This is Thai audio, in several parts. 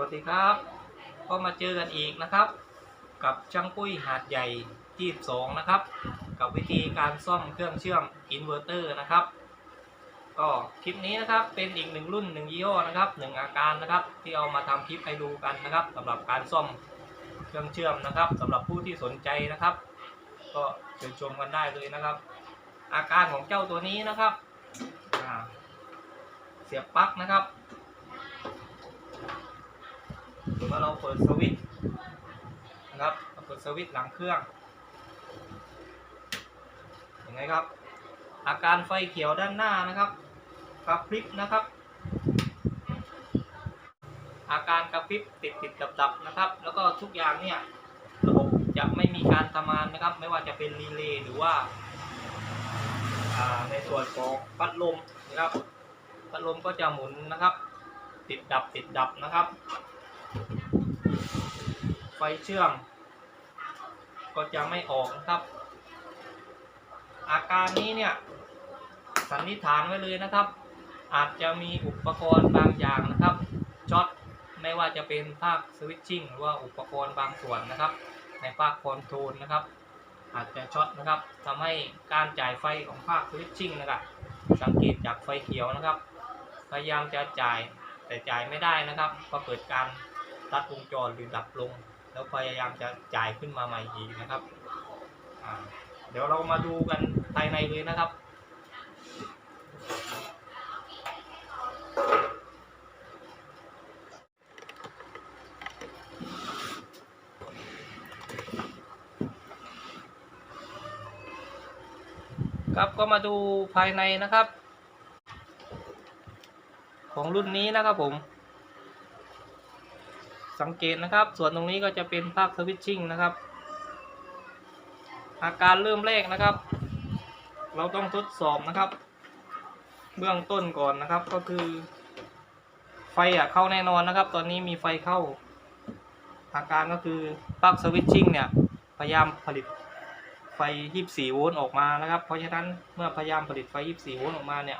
วัสดีครับ ก็มาเจอกันอีกนะครับ กับช่างปุ้ยหาดใหญ่ที่2นะครับ กับวิธีการซ่อมเครื่องเชื่อมอินเวอร์เตอร์นะครับ ก็คลิปนี้นะครับเป็นอีกหนึ่งรุ่นหนึ่งยี่ห้อนะครับหนึ่งอาการนะครับ ที่เอามาทำคลิปให้ดูกันนะครับสำหรับการซ่อมเครื่องเชื่อมนะครับสำหรับผู้ที่สนใจนะครับ ก็เชิญชมกันได้เลยนะครับ อาการของเจ้าตัวนี้นะครับเสียบปลั๊กนะครับ หรือว่าเราเปิดสวิตช์นะครับเราเปิดสวิตช์หลังเครื่องเห็นไหมครับ อาการไฟเขียวด้านหน้านะครับกระพริบนะครับ อาการกระพริบติดติดดับดับนะครับ แล้วก็ทุกอย่างเนี่ยระบบจะไม่มีการทำงานนะครับ ไม่ว่าจะเป็นรีเลย์หรือว่าในส่วนของพัดลมนะครับพัดลมก็จะหมุนนะครับ ติดดับติดดับนะครับ ไฟเชื่อม ก็จะไม่ออกนะครับ อาการนี้เนี่ย สันนิษฐานไว้เลยนะครับ อาจจะมีอุปกรณ์บางอย่างนะครับช็อตไม่ว่าจะเป็นภาคสวิตชิ่งหรือว่าอุปกรณ์บางส่วนนะครับ ในภาคคอนโทรลนะครับ อาจจะช็อตนะครับทำให้การจ่ายไฟของภาคสวิตชิ่งนะครับสังเกตจากไฟเขียวนะครับ พยายามจะจ่ายแต่จ่ายไม่ได้นะครับ ก็เกิดการ ตัดวงจรหรือดับลง แล้วพยายามจะจ่ายขึ้นมาใหม่อีกนะครับ เดี๋ยวเรามาดูกันภายในเลยนะครับครับก็มาดูภายในนะครับ ของรุ่นนี้นะครับผม สังเกตนะครับ ส่วนตรงนี้ก็จะเป็นภาคสวิตชิ่งนะครับ อาการเริ่มแรกนะครับ เราต้องทดสอบนะครับ เบื้องต้นก่อนนะครับก็คือ ไฟอะเข้าแน่นอนนะครับ ตอนนี้มีไฟเข้า อาการก็คือปลั๊กสวิตชิ่งเนี่ยพยายามผลิตไฟ 24 โวลต์ออกมานะครับ เพราะฉะนั้นเมื่อพยายามผลิตไฟ 24 โวลต์ออกมาเนี่ย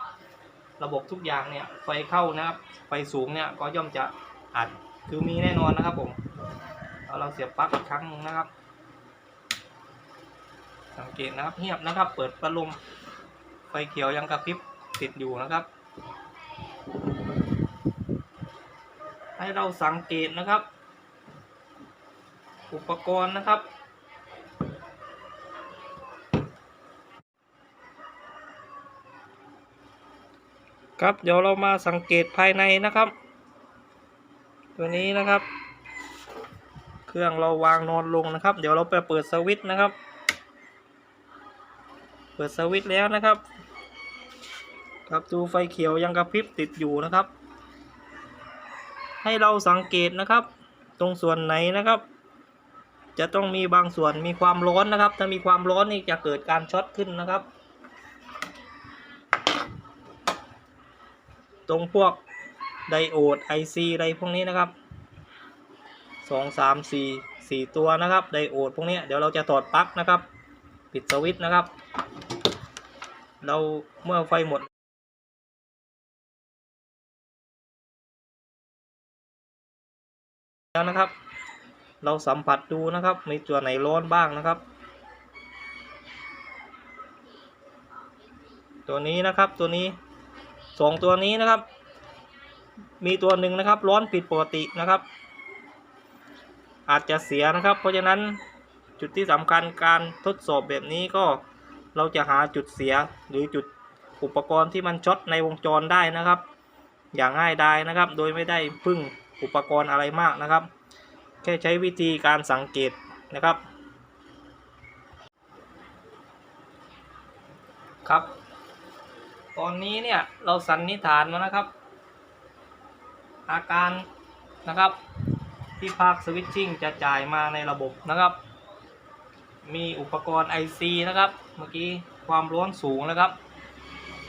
ระบบทุกอย่างเนี่ย ไฟเข้านะครับ ไฟสูงเนี่ย ก็ย่อมจะอัด คือมีแน่นอนนะครับผมเอาเราเสียบปลั๊กอีกครั้งหนึงนะครับ สังเกตนะครับเงียบนะครับ เปิดพัดลมไฟเขียวยังกระพริบติดอยู่นะครับ ให้เราสังเกตนะครับ อุปกรณ์นะครับครับเดี๋ยวเรามาสังเกตภายในนะครับ ตัวนี้นะครับ เครื่องเราวางนอนลงนะครับ เดี๋ยวเราไปเปิดสวิตช์นะครับ เปิดสวิตช์แล้วนะครับ ครับดูไฟเขียวยังกระพริบติดอยู่นะครับ ให้เราสังเกตนะครับ ตรงส่วนไหนนะครับ จะต้องมีบางส่วนมีความร้อนนะครับ ถ้ามีความร้อนนี่จะเกิดการช็อตขึ้นนะครับ ตรงพวก ไดโอด IC อะไรพวกนี้นะครับสองสามสี่สี่ตัวนะครับ ไดโอดพวกนี้เดี๋ยวเราจะถอดปลั๊กนะครับ ปิดสวิตช์นะครับ เราเมื่อไฟหมดแล้วนะครับ เราสัมผัสดูนะครับ มีตัวไหนร้อนบ้างนะครับ ตัวนี้นะครับตัวนี้สองตัวนี้นะครับ มีตัวหนึ่งนะครับร้อนผิดปกตินะครับ อาจจะเสียนะครับ เพราะฉะนั้นจุดที่สำคัญการทดสอบแบบนี้ก็เราจะหาจุดเสียหรือจุดอุปกรณ์ที่มันช็อตในวงจรได้นะครับ อย่างง่ายดายนะครับ โดยไม่ได้พึ่งอุปกรณ์อะไรมากนะครับ แค่ใช้วิธีการสังเกตนะครับ ครับ ตอนนี้เนี่ยเราสันนิษฐานมานะครับ อาการนะครับ ที่ภาคสวิตชิ่งจะจ่ายมาในระบบนะครับ มีอุปกรณ์ IC นะครับ เมื่อกี้ความร้อนสูงนะครับ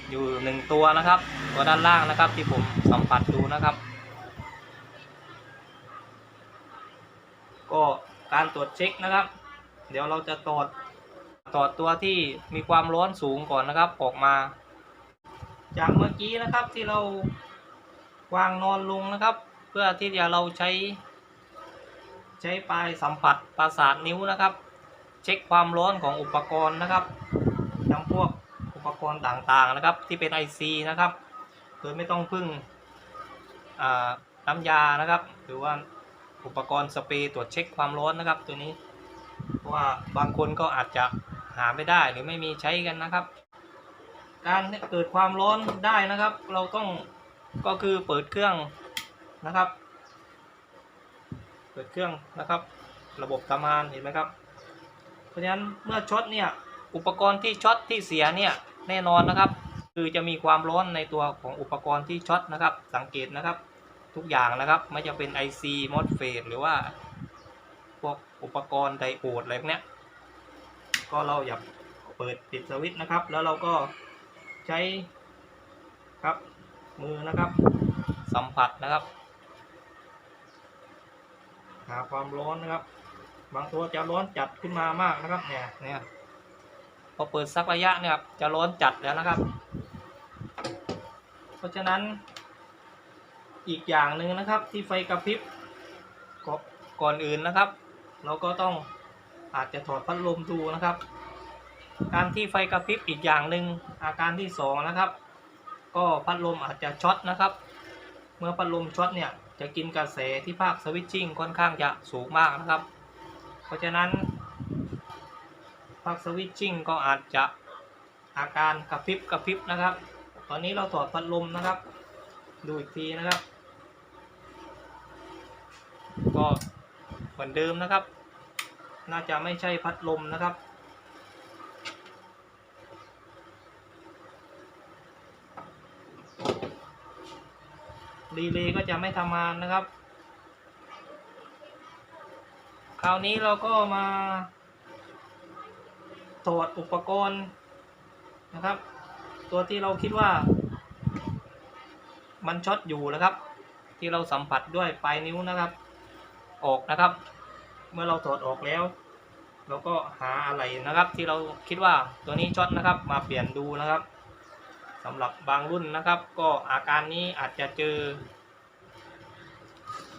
อยู่หนึ่งตัวนะครับ ตัวด้านล่างนะครับที่ผมสัมผัสดูนะครับ ก็การตรวจเช็คนะครับ เดี๋ยวเราจะตรวจตรวจตัวที่มีความร้อนสูงก่อนนะครับออกมา จากเมื่อกี้นะครับที่เรา วางนอนลงนะครับ เพื่อที่จะเราใช้ ใช้ปลายสัมผัสประสาทนิ้วนะครับ เช็คความร้อนของอุปกรณ์นะครับทั้งพวกอุปกรณ์ต่างๆนะครับ ที่เป็น IC นะครับโดยไม่ต้องพึ่งน้ำยานะครับ หรือว่าอุปกรณ์สเปรย์ตรวจเช็คความร้อนนะครับ ตัวนี้เพราะว่าบางคนก็อาจจะหาไม่ได้หรือไม่มีใช้กันนะครับ การเกิดความร้อนได้นะครับ เราต้อง ก็คือเปิดเครื่องนะครับ เปิดเครื่องนะครับ ระบบทำงานเห็นไหมครับ เพราะฉะนั้นเมื่อช็อตเนี่ยอุปกรณ์ที่ช็อตที่เสียเนี่ยแน่นอนนะครับ คือจะมีความร้อนในตัวของอุปกรณ์ที่ช็อตนะครับ สังเกตนะครับ ทุกอย่างนะครับไม่จะเป็น IC MOSFET หรือว่าพวกอุปกรณ์ไดโอดอะไรพวกเนี้ยก็เราอย่าเปิดปิดสวิตช์นะครับ แล้วเราก็ใช้ครับ มือนะครับ สัมผัสนะครับ หาความร้อนนะครับ บางตัวจะร้อนจัดขึ้นมามากนะครับเนี่ยเนี่ยพอเปิดสักระยะเนี่ยครับจะร้อนจัดแล้วนะครับ เพราะฉะนั้นอีกอย่างหนึ่งนะครับที่ไฟกระพริบก่อก่อนอื่นนะครับ เราก็ต้องอาจจะถอดพัดลมดูนะครับ การที่ไฟกระพริบอีกอย่างหนึ่งอาการที่สองนะครับ ก็พัดลมอาจจะช็อตนะครับ เมื่อพัดลมช็อตเนี่ยจะกินกระแสที่ภาคสวิตชิ่งค่อนข้างจะสูงมากนะครับ เพราะฉะนั้น ภาคสวิตชิ่งก็อาจจะอาการกระพริบกระพริบนะครับ ตอนนี้เราถอดพัดลมนะครับ ดูอีกทีนะครับ ก็เหมือนเดิมนะครับ น่าจะไม่ใช่พัดลมนะครับ รีเลย์ก็จะไม่ทำงานนะครับ คราวนี้เราก็มาตรวจอุปกรณ์นะครับ ตัวที่เราคิดว่า มันช็อตอยู่นะครับ ที่เราสัมผัสด้วยปลายนิ้วนะครับ ออกนะครับ เมื่อเราถอดออกแล้วเราก็หาอะไรนะครับ ที่เราคิดว่าตัวนี้ช็อตนะครับ มาเปลี่ยนดูนะครับำหรับบางรุ่นนะครับ ก็อาการนี้อาจจะเจอ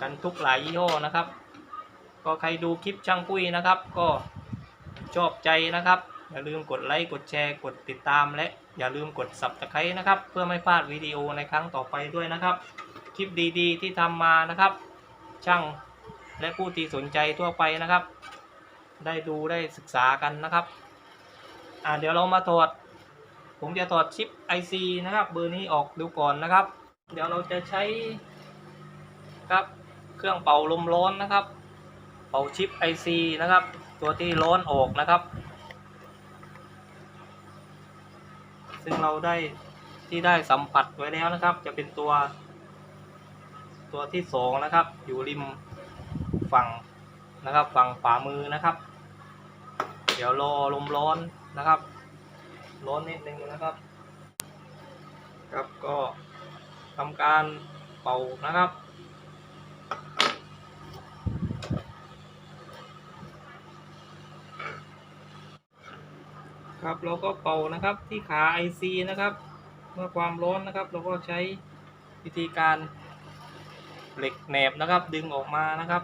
กันทุกหลายยี่ห้อนะครับ ก็ใครดูคลิปช่างปุ้ยนะครับ ก็ชอบใจนะครับ อย่าลืมกดไลค์กดแชร์กดติดตาม และอย่าลืมกด subscribe นะครับ เพื่อไม่พลาดวิดีโอในครั้งต่อไปด้วยนะครับ คลิปดีๆ ที่ทำมานะครับ ช่างและผู้ที่สนใจทั่วไปนะครับ ได้ดูได้ศึกษากันนะครับ อ่าเดี๋ยวเรามาถอด ผมจะถอดชิป IC นะครับ เบอร์นี้ออกดูก่อนนะครับ เดี๋ยวเราจะใช้ครับเครื่องเป่าลมร้อนนะครับ เป่าชิป IC นะครับ ตัวที่ร้อนออกนะครับ ซึ่งเราได้ที่ได้สัมผัสไว้แล้วนะครับ จะเป็นตัว ตัวที่สองนะครับ อยู่ริมฝั่งนะครับ ฝั่งขวามือนะครับ เดี๋ยวรอลมร้อนนะครับ ร้อนนิดนึงนะครับ ครับก็ทำการเป่านะครับ ครับเราก็เป่านะครับที่ขา IC นะครับ เมื่อความร้อนนะครับ เราก็ใช้วิธีการเหล็กแหนบนะครับ ดึงออกมานะครับ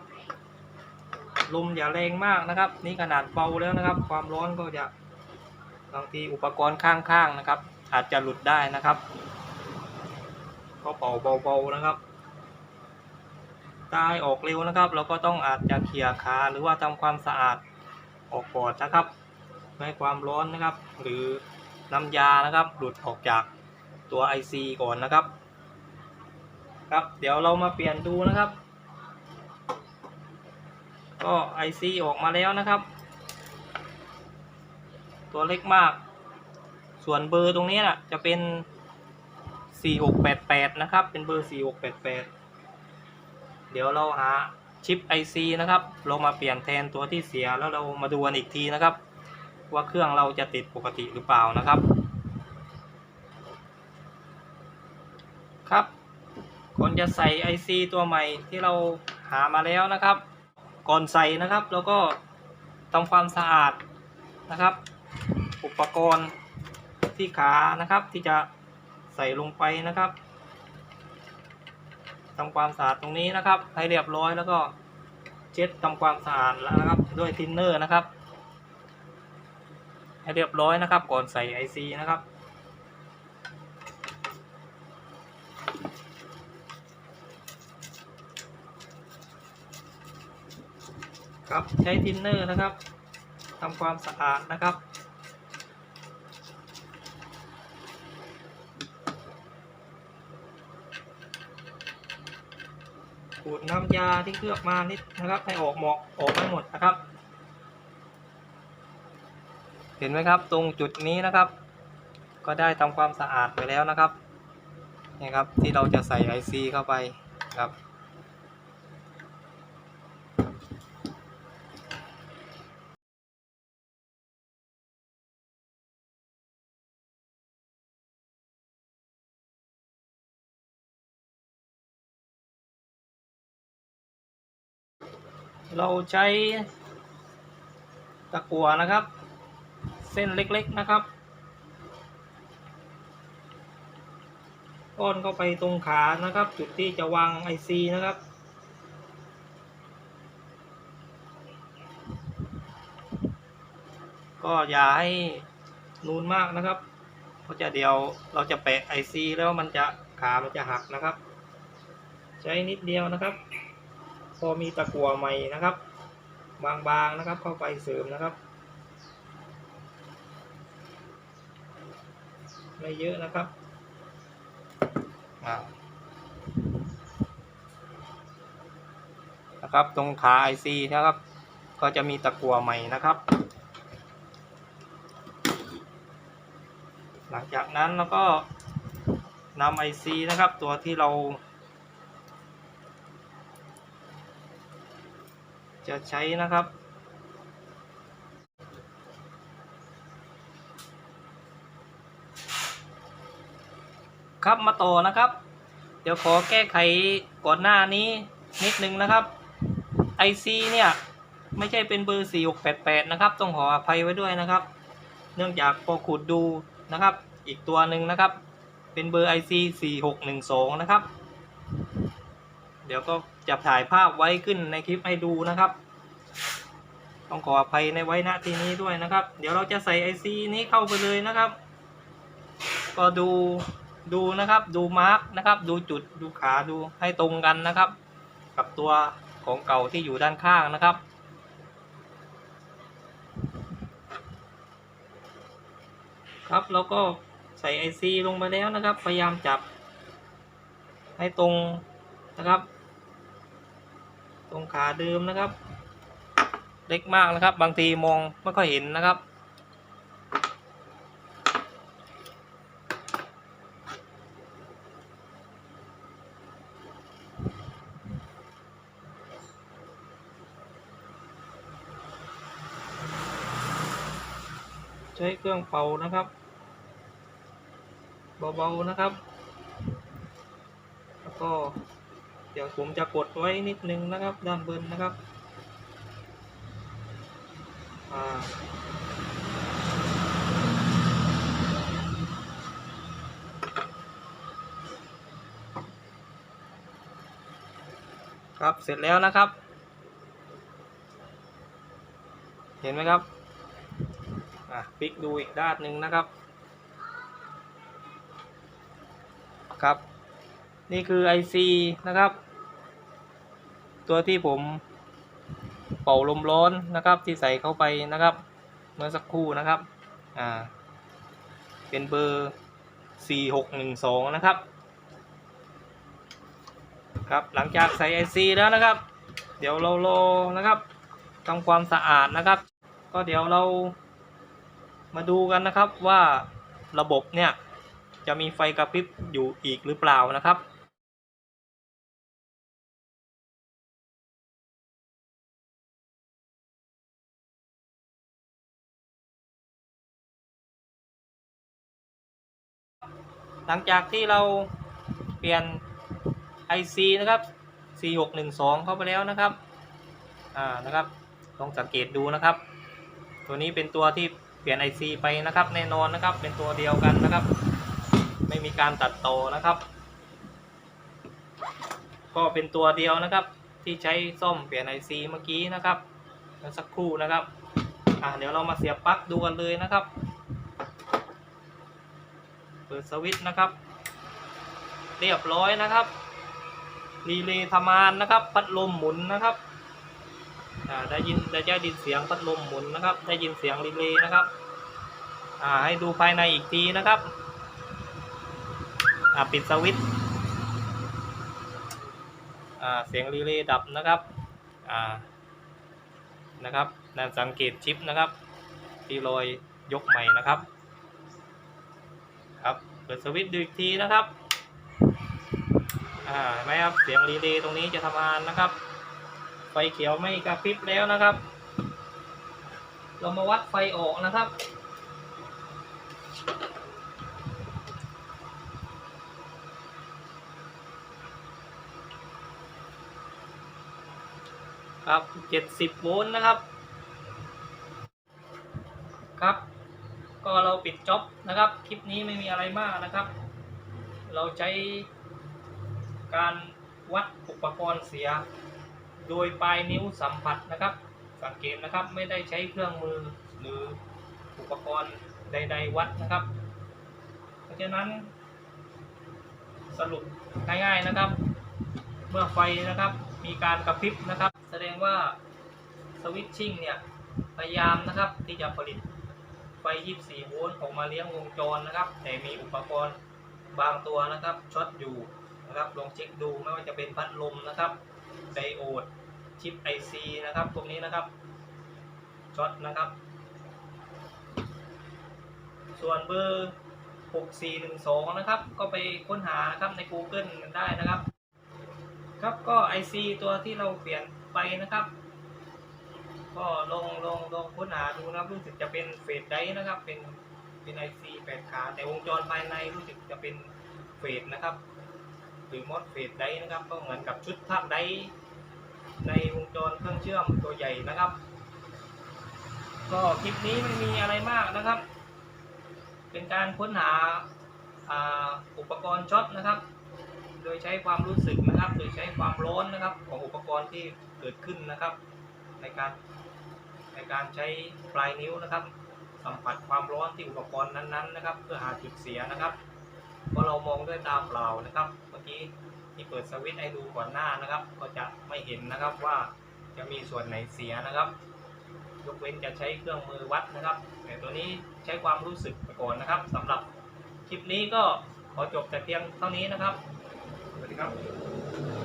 ลมอย่าแรงมากนะครับ นี่ขนาดเบาแล้วนะครับ ความร้อนก็จะ บางทีอุปกรณ์ข้างๆนะครับ อาจจะหลุดได้นะครับก็เป่าเบาๆนะครับตายออกเร็วนะครับ เราก็ต้องอาจจะเขี่ยขาหรือว่าทำความสะอาดออกก่อนนะครับให้ความร้อนนะครับ หรือน้ำยานะครับหลุดออกจากตัว IC ก่อนนะครับ ครับเดี๋ยวเรามาเปลี่ยนดูนะครับ ก็ IC ออกมาแล้วนะครับ ตัวเล็กมาก ส่วนเบอร์ตรงนี้น่ะจะเป็น 4688 นะครับ เป็นเบอร์ 4688 เดี๋ยวเราหาชิป IC นะครับ เรามาเปลี่ยนแทนตัวที่เสียแล้วเรามาดูกันอีกทีนะครับ ว่าเครื่องเราจะติดปกติหรือเปล่านะครับ ครับก่อนจะใส่ IC ตัวใหม่ที่เราหามาแล้วนะครับ ก่อนใส่นะครับเราก็ทำความสะอาดนะครับ อุปกรณ์ที่ขานะครับที่จะใส่ลงไปนะครับทำความสะอาดตรงนี้นะครับ ให้เรียบร้อยแล้วก็เช็ดทำความสะอาดแล้วนะครับด้วยทินเนอร์นะครับ ให้เรียบร้อยนะครับ ก่อนใส่ไอซีนะครับครับใช้ทินเนอร์นะครับทำความสะอาดนะครับ ขูดน้ำยาที่เคลือบมานิดนะครับ ให้ออกหมอกออกให้หมดนะครับ เห็นไหมครับ ตรงจุดนี้นะครับ ก็ได้ทำความสะอาดไปแล้วนะครับนี่ครับที่เราจะใส่ไอซีเข้าไปครับ เราใช้ตะกั่วนะครับ เส้นเล็กๆนะครับก้อนเข้าไปตรงขานะครับ จุดที่จะวางไอซีนะครับ ก็อย่าให้นูนมากนะครับเพราะจะเดี๋ยวเราจะแปะไอซีแล้วมันจะขามันจะหักนะครับ ใช้นิดเดียวนะครับ พอมีตะกั่วใหม่นะครับ บางๆนะครับเข้าไปเสริมนะครับ ไม่เยอะนะครับนะครับ ตรงขาไอซีนะครับ ก็จะมีตะกั่วใหม่นะครับ หลังจากนั้นเราก็นำไอซีนะครับ ตัวที่เรา จะใช้นะครับ ครับมาต่อนะครับ เดี๋ยวขอแก้ไขก่อนหน้านี้นิดนึงนะครับ IC เนี่ยไม่ใช่เป็นเบอร์ 4688 นะครับ ต้องขออภัยไว้ด้วยนะครับ เนื่องจากพอขุดดูนะครับ อีกตัวหนึ่งนะครับ เป็นเบอร์ IC 4612 นะครับ เดี๋ยวก็ จะถ่ายภาพไว้ขึ้นในคลิปให้ดูนะครับ ต้องขออภัยในไว้ณที่นี้ด้วยนะครับ เดี๋ยวเราจะใส่ IC นี้เข้าไปเลยนะครับ ก็ดูดูนะครับ ดูมาร์กนะครับ ดูจุดดูขาดูให้ตรงกันนะครับ กับตัวของเก่าที่อยู่ด้านข้างนะครับครับแล้วก็ใส่ IC ลงไปแล้วนะครับ พยายามจับให้ตรงนะครับ ตรงขาเดิมนะครับ เล็กมากนะครับ บางทีมองไม่ค่อยเห็นนะครับ ใช้เครื่องเป่านะครับ เบาๆนะครับ แล้วก็ เดี๋ยวผมจะกดไว้นิดนึงนะครับ ด้านบนนะครับครับเสร็จแล้วนะครับ เห็นไหมครับอะพลิกดูอีกด้านหนึ่งนะครับ ครับ นี่คือ IC นะครับ ตัวที่ผมเป่าลมร้อนนะครับ ที่ใส่เข้าไปนะครับ เมื่อสักครู่นะครับอ่าเป็นเบอร์4612นะครับครับหลังจากใส่ IC แล้วนะครับ เดี๋ยวเรารอนะครับทำความสะอาดนะครับ ก็เดี๋ยวเรามาดูกันนะครับว่าระบบเนี่ยจะมีไฟกระพริบอยู่อีกหรือเปล่านะครับ หลังจากที่เราเปลี่ยน IC นะครับ 4612 เข้าไปแล้วนะครับ อ่า นะครับ ลองสังเกตดูนะครับ ตัวนี้เป็นตัวที่เปลี่ยน IC ไปนะครับ แน่นอนนะครับ เป็นตัวเดียวกันนะครับ ไม่มีการตัดต่อนะครับ ก็เป็นตัวเดียวนะครับ ที่ใช้ซ่อมเปลี่ยนไอซีเมื่อกี้นะครับสักครู่นะครับ อะเดี๋ยวเรามาเสียบปลั๊กดูกันเลยนะครับ เปิดสวิตช์นะครับ เรียบร้อยนะครับรีเลย์ทำงานนะครับ พัดลมหมุนนะครับได้ยินได้ยินเสียงพัดลมหมุนนะครับ ได้ยินเสียงรีเลย์นะครับให้ดูภายในอีกทีนะครับปิดสวิตช์เสียงรีเลย์ดับนะครับนะครับนั่นสังเกตชิปนะครับที่รอยยกใหม่นะครับ เปิดสวิตช์ดูอีกทีนะครับอ่าเห็นไหมครับเสียงรีเลย์ตรงนี้จะทำงานนะครับ ไฟเขียวไม่กระพริบแล้วนะครับ เรามาวัดไฟออกนะครับครับ 70 โวลต์นะครับ ครับ ก็เราปิดจ็อบนะครับ คลิปนี้ไม่มีอะไรมากนะครับ เราใช้การวัดอุปกรณ์เสีย โดยปลายนิ้วสัมผัสนะครับ สังเกตนะครับไม่ได้ใช้เครื่องมือหรืออุปกรณ์ใด ๆ วัดนะครับ เพราะฉะนั้น สรุปง่ายๆนะครับ เมื่อไฟนะครับมีการกระพริบนะครับ แสดงว่าสวิตชิ่งเนี่ยพยายามนะครับที่จะผลิต ฟ 24 โวลต์ออกมาเลี้ยงวงจรนะครับ แต่มีอุปกรณ์บางตัวนะครับช็อตอยู่นะครับลองเช็คดูไม่ว่าจะเป็นพัดลมนะครับไดโอดชิป IC นะครับตรงนี้นะครับช็อตนะครับ ส่วนเบอร์ 6412 นะครับ ก็ไปค้นหานะครับใน Google กันได้นะครับ ครับก็ IC ตัวที่เราเปลี่ยนไปนะครับ ก็ลองลองลองค้นหาดูนะครับรู้สึกจะเป็นเฟสไดนะครับ เป็นเป็น IC แปดขา แต่วงจรภายในรู้สึกจะเป็นเฟสนะครับหรือมอดเฟสไดนะครับ ก็เหมือนกับชุดทับไดในวงจรเครื่องเชื่อมตัวใหญ่นะครับ ก็คลิปนี้ไม่มีอะไรมากนะครับ เป็นการค้นหาอุปกรณ์ช็อตนะครับ โดยใช้ความรู้สึกนะครับ โดยใช้ความร้อนนะครับ ของอุปกรณ์ที่เกิดขึ้นนะครับ ในการ ในการใช้ปลายนิ้วนะครับ สัมผัสความร้อนที่อุปกรณ์นั้นๆนะครับ เพื่อหาจุดเสียนะครับพอเรามองด้วยตาเปล่านะครับ เมื่อกี้ที่เปิดสวิตช์ให้ดูก่อนหน้านะครับ ก็จะไม่เห็นนะครับว่าจะมีส่วนไหนเสียนะครับยกเว้นจะใช้เครื่องมือวัดนะครับแต่ตัวนี้ใช้ความรู้สึกไปก่อนนะครับสำหรับคลิปนี้ก็ขอจบแต่เพียงเท่านี้นะครับสวัสดีครับ